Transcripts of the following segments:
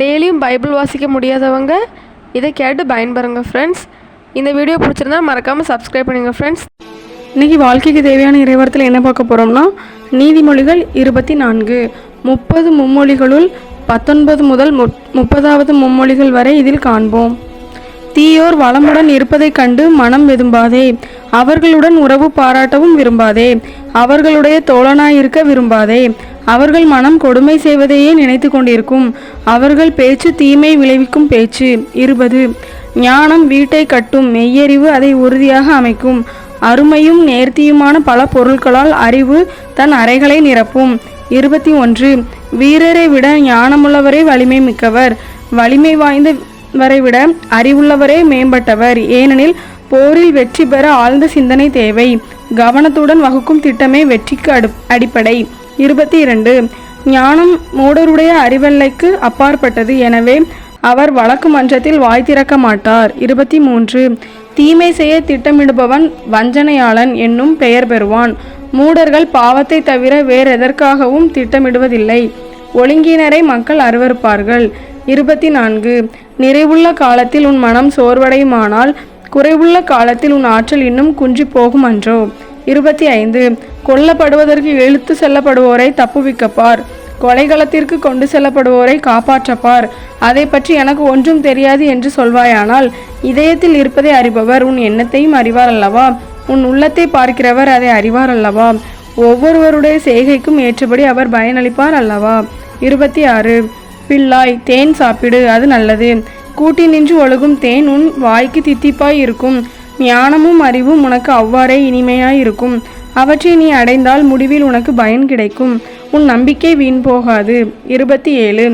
டெய்லியும் பைபிள் வாசிக்க முடியாதவங்க இதை கேட்டு பயன்பெறுங்க ஃப்ரெண்ட்ஸ் இந்த வீடியோ பிடிச்சிருந்தா மறக்காமல் சப்ஸ்கிரைப் பண்ணுங்கள் ஃப்ரெண்ட்ஸ் இன்றைக்கி வாழ்க்கைக்கு தேவையான இறைவரத்தில் என்ன பார்க்க போகிறோம்னா நீதிமொழிகள் இருபத்தி நான்கு. முப்பது மும்மொழிகளுள் பத்தொன்பது முதல் முப்பதாவது மும்மொழிகள் வரை இதில் காண்போம். தீயோர் வளமுடன் இருப்பதைக் கண்டு மனம் வெதும்பாதே. அவர்களுடன் உறவு பாராட்டவும் விரும்பாதே. அவர்களுடைய தோழனாயிருக்க விரும்பாதே. அவர்கள் மனம் கொடுமை செய்வதையே நினைத்து கொண்டிருக்கும். அவர்கள் பேச்சு தீமை விளைவிக்கும் பேச்சு. இருபது. ஞானம் வீட்டை கட்டும் மெய்யறிவு அதை உறுதியாக அமைக்கும். அருமையும் நேர்த்தியுமான பல பொருட்களால் அறிவு தன் அறைகளை நிரப்பும். இருபத்தி ஒன்று. வீரரை விட ஞானமுள்ளவரே வலிமை மிக்கவர். வலிமை வாய்ந்த வரை விட அறிவுள்ளவரே மேம்பட்டவர். ஏனெனில் போரில் வெற்றி பெற ஆழ்ந்த சிந்தனை தேவை. கவனத்துடன் வகுக்கும் திட்டமே வெற்றிக்கு அடு அடிப்படை. இருபத்தி இரண்டு ஞானம் மூடருடைய அறிவெல்லைக்கு அப்பாற்பட்டது. எனவே அவர் வழக்கு மன்றத்தில் வாய் திறக்க மாட்டார். இருபத்தி மூன்று தீமை செய்ய திட்டமிடுபவன் வஞ்சனையாளன் என்னும் பெயர் பெறுவான். மூடர்கள் பாவத்தை தவிர வேறெதற்காகவும் திட்டமிடுவதில்லை. ஒழுங்கினரை மக்கள் அருவருப்பார்கள். இருபத்தி நான்கு நிறைவுள்ள காலத்தில் உன் மனம் சோர்வடையுமானால் குறைவுள்ள காலத்தில் உன் ஆற்றல் இன்னும் குன்றி போகும் அன்றோ? இருபத்தி ஐந்து கொல்லப்படுவதற்கு இழுத்து செல்லப்படுவோரை தப்புவிக்கப்பார் கொலைகளத்திற்கு கொண்டு செல்லப்படுவோரை காப்பாற்றப்பார். அதை பற்றி எனக்கு ஒன்றும் தெரியாது என்று சொல்வாயானால் இதயத்தில் இருப்பதை அறிபவர் உன் எண்ணத்தையும் அறிவார் அல்லவா? உன் உள்ளத்தை பார்க்கிறவர் அதை அறிவார் அல்லவா? ஒவ்வொருவருடைய செய்கைக்கும் ஏற்றபடி அவர் பயனளிப்பார் அல்லவா? இருபத்தி ஆறு. பிள்ளாய் தேன் சாப்பிடு அது நல்லது. கூட்டி நின்று ஒழுகும் தேன் உன் வாய்க்கு தித்திப்பாய் இருக்கும் ஞானமும் அறிவும் உனக்கு அவ்வாறே இனிமையாய் இருக்கும் அவற்றை நீ அடைந்தால் முடிவில் உனக்கு பயன் கிடைக்கும். உன் நம்பிக்கை வீண் போகாது. இருபத்தி ஏழு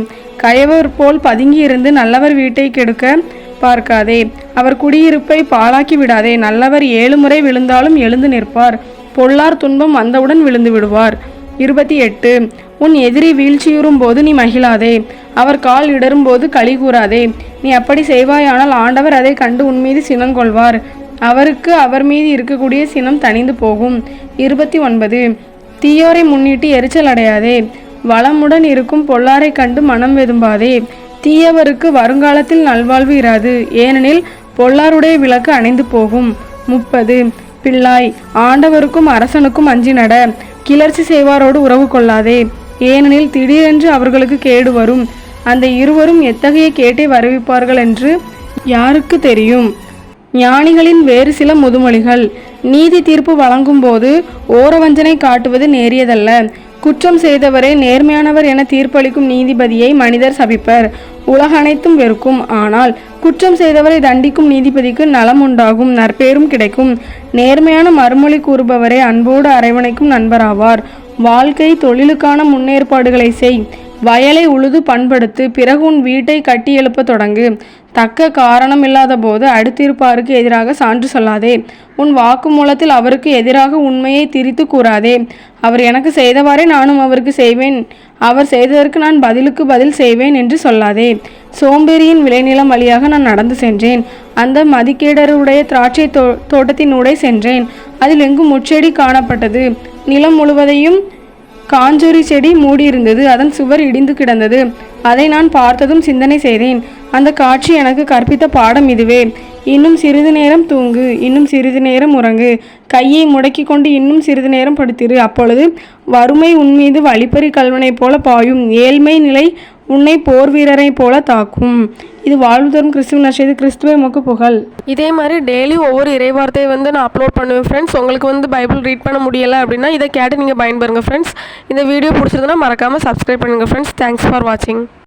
கயவர் போல் பதுங்கியிருந்து நல்லவர் வீட்டை கெடுக்க பார்க்காதே. அவர் குடியிருப்பை பாழாக்கி விடாதே. நல்லவர் ஏழு முறை விழுந்தாலும் எழுந்து நிற்பார். பொல்லார் துன்பம் வந்தவுடன் விழுந்து விடுவார். இருபத்தி எட்டு உன் எதிரி வீழ்ச்சியுறும் போது நீ மகிழாதே. அவர் கால் இடரும் போது களி கூறாதே. நீ அப்படி செய்வாயானால் ஆண்டவர் அதை கண்டு உன் மீது சினங்கொள்வார். அவருக்கு அவர் மீது இருக்கக்கூடிய சினம் தணிந்து போகும். இருபத்தி ஒன்பது தீயோரை முன்னிட்டு எரிச்சல் அடையாதே. வளமுடன் இருக்கும் பொல்லாரை கண்டு மனம் வெதும்பாதே. தீயவருக்கு வருங்காலத்தில் நல்வாழ்வு இராது. ஏனெனில் பொல்லாருடைய விளக்கு அணைந்து போகும். முப்பது. பிள்ளாய் ஆண்டவருக்கும் அரசனுக்கும் அஞ்சி நட. கிளர்ச்சி செய்வாரோடு உறவு கொள்ளாதே. ஏனெனில் திடீரென்று அவர்களுக்கு கேடு வரும். அந்த இருவரும் எத்தகைய கேட்டை வரவிப்பார்கள் என்று யாருக்கு தெரியும்? ஞானிகளின் வேறு சில முதுமொழிகள். நீதி தீர்ப்பு வழங்கும்போது ஓரவஞ்சனை காட்டுவது நேரியதல்ல. குற்றம் செய்தவரே நேர்மையானவர் என தீர்ப்பளிக்கும் நீதிபதியை மனிதர் சபிப்பர். உலகனைத்தும் வெறுக்கும். ஆனால் குற்றம் செய்தவரை தண்டிக்கும் நீதிபதிக்கு நலம் உண்டாகும் நற்பேரும் கிடைக்கும். நேர்மையான மறுமொழி கூறுபவரே அன்போடு அரவணைக்கும் நண்பராவார். வாழ்க்கை தொழிலுக்கான முன்னேற்பாடுகளை செய். வயலை உழுது பண்படுத்து பிறகு உன் வீட்டை கட்டி எழுப்ப தொடங்கு. தக்க காரணம் இல்லாத போது அடுத்திருப்பாருக்கு எதிராக சான்று சொல்லாதே. உன் வாக்குமூலத்தில் அவருக்கு எதிராக உண்மையை திரித்து கூறாதே. அவர் எனக்கு செய்தவாறே நானும் அவருக்கு செய்வேன். அவர் செய்ததற்கு நான் பதிலுக்கு பதில் செய்வேன் என்று சொல்லாதே. சோம்பேறியின் விளைநிலம் வழியாக நான் நடந்து சென்றேன். அந்த மதிக்கேடருடைய திராட்சை தோ தோட்டத்தினூடே சென்றேன். அதில் எங்கும் முச்செடி காணப்பட்டது. நிலம் முழுவதையும் காஞ்சொரி செடி மூடியிருந்தது அதன் சுவர் இடிந்து கிடந்தது. அதை நான் பார்த்ததும் சிந்தனை செய்தேன். அந்த காட்சி எனக்கு கற்பித்த பாடம் இதுவே. இன்னும் சிறிது நேரம் தூங்கு இன்னும் சிறிது நேரம் உறங்கு. கையை முடக்கி கொண்டு இன்னும் சிறிது நேரம் படுத்திரு. அப்பொழுது வறுமை உன்மீது வழிப்பறி கல்வனை போல பாயும். ஏழ்மை நிலை உன்னை போர் வீரரைப் போல தாக்கும். இது வாழ்வு தரும் கிறிஸ்துவ நஷ்டத்து கிறிஸ்துவ முக்கு புகழ். இதே மாதிரி டெய்லி ஒவ்வொரு இறைவார்த்தையை வந்து நான் அப்லோட் பண்ணுவேன் ஃப்ரெண்ட்ஸ் உங்களுக்கு வந்து பைபிள் ரீட் பண்ண முடியலை அப்படின்னா இதை கேட்டு நீங்கள் பயன்பெறுங்க ஃப்ரெண்ட்ஸ் இந்த வீடியோ பிடிச்சிருந்தனா மறக்காமல் சப்ஸ்கிரைப் பண்ணுங்கள் ஃப்ரெண்ட்ஸ் தேங்க்ஸ் ஃபார் வாட்சிங்